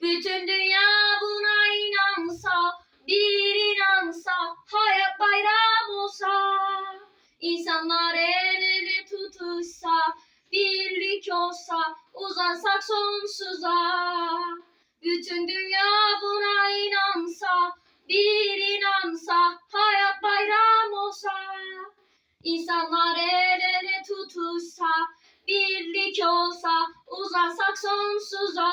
Bütün dünya buna inansa, bir inansa, hayat bayram olsa, insanlar el ele tutuşsa, birlik olsa, uzansak sonsuza. Bütün dünya buna inansa, bir inansa, hayat bayram olsa, insanlar el ele tutuşsa, birlik olsa, uzansak sonsuza.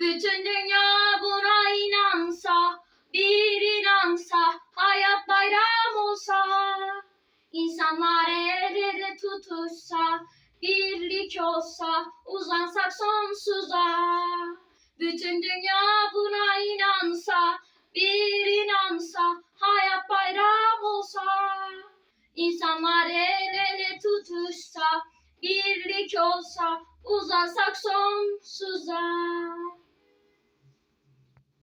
Bütün dünya buna inansa, bir inansa, hayat bayram olsa, insanlar el ele tutuşsa, birlik olsa, uzansak sonsuza. Bütün dünya buna inansa, bir inansa, hayat bayram olsa, insanlar el ele tutuşsa, birlik olsa, uzansak sonsuza.